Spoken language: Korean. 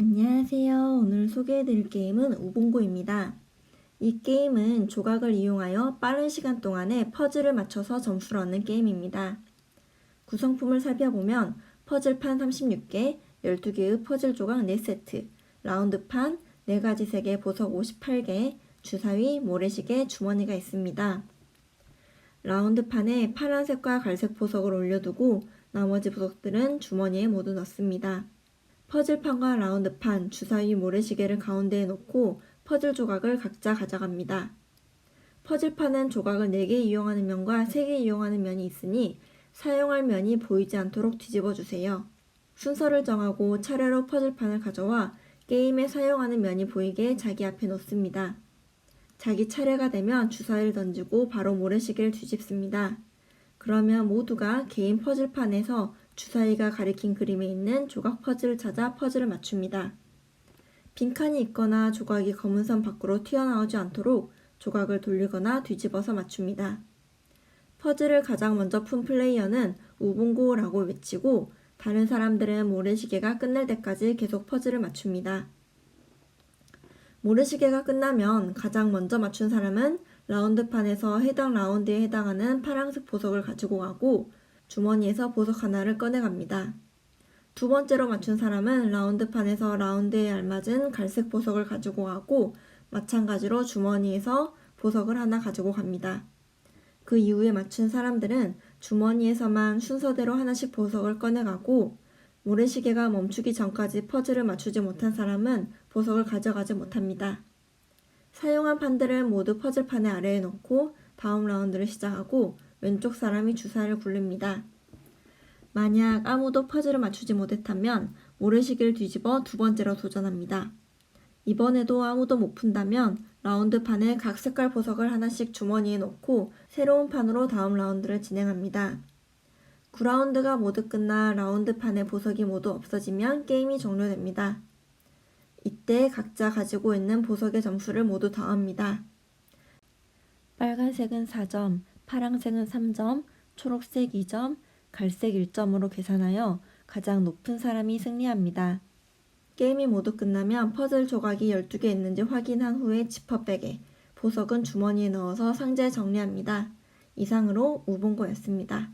안녕하세요. 오늘 소개해드릴 게임은 우봉고입니다. 이 게임은 조각을 이용하여 빠른 시간 동안에 퍼즐을 맞춰서 점수를 얻는 게임입니다. 구성품을 살펴보면 퍼즐판 36개, 12개의 퍼즐 조각 4세트, 라운드판 4가지 색의 보석 58개, 주사위, 모래시계, 주머니가 있습니다. 라운드판에 파란색과 갈색 보석을 올려두고 나머지 보석들은 주머니에 모두 넣습니다. 퍼즐판과 라운드판, 주사위 모래시계를 가운데에 놓고 퍼즐 조각을 각자 가져갑니다. 퍼즐판은 조각을 4개 이용하는 면과 3개 이용하는 면이 있으니 사용할 면이 보이지 않도록 뒤집어 주세요. 순서를 정하고 차례로 퍼즐판을 가져와 게임에 사용하는 면이 보이게 자기 앞에 놓습니다. 자기 차례가 되면 주사위를 던지고 바로 모래시계를 뒤집습니다. 그러면 모두가 개인 퍼즐판에서 주사위가 가리킨 그림에 있는 조각 퍼즐을 찾아 퍼즐을 맞춥니다. 빈칸이 있거나 조각이 검은 선 밖으로 튀어나오지 않도록 조각을 돌리거나 뒤집어서 맞춥니다. 퍼즐을 가장 먼저 푼 플레이어는 우봉고라고 외치고 다른 사람들은 모래시계가 끝날 때까지 계속 퍼즐을 맞춥니다. 모래시계가 끝나면 가장 먼저 맞춘 사람은 라운드판에서 해당 라운드에 해당하는 파란색 보석을 가지고 가고 주머니에서 보석 하나를 꺼내갑니다. 두 번째로 맞춘 사람은 라운드판에서 라운드에 알맞은 갈색 보석을 가지고 가고 마찬가지로 주머니에서 보석을 하나 가지고 갑니다. 그 이후에 맞춘 사람들은 주머니에서만 순서대로 하나씩 보석을 꺼내가고 모래시계가 멈추기 전까지 퍼즐을 맞추지 못한 사람은 보석을 가져가지 못합니다. 사용한 판들을 모두 퍼즐판의 아래에 놓고 다음 라운드를 시작하고 왼쪽 사람이 주사를 굴립니다. 만약 아무도 퍼즐을 맞추지 못했다면 모래시계를 뒤집어 두 번째로 도전합니다. 이번에도 아무도 못 푼다면 라운드 판에 각 색깔 보석을 하나씩 주머니에 넣고 새로운 판으로 다음 라운드를 진행합니다. 9라운드가 모두 끝나 라운드 판의 보석이 모두 없어지면 게임이 종료됩니다. 이때 각자 가지고 있는 보석의 점수를 모두 더합니다. 빨간색은 4점, 파랑색은 3점, 초록색 2점, 갈색 1점으로 계산하여 가장 높은 사람이 승리합니다. 게임이 모두 끝나면 퍼즐 조각이 12개 있는지 확인한 후에 지퍼 백에 보석은 주머니에 넣어서 상자에 정리합니다. 이상으로 우봉고였습니다.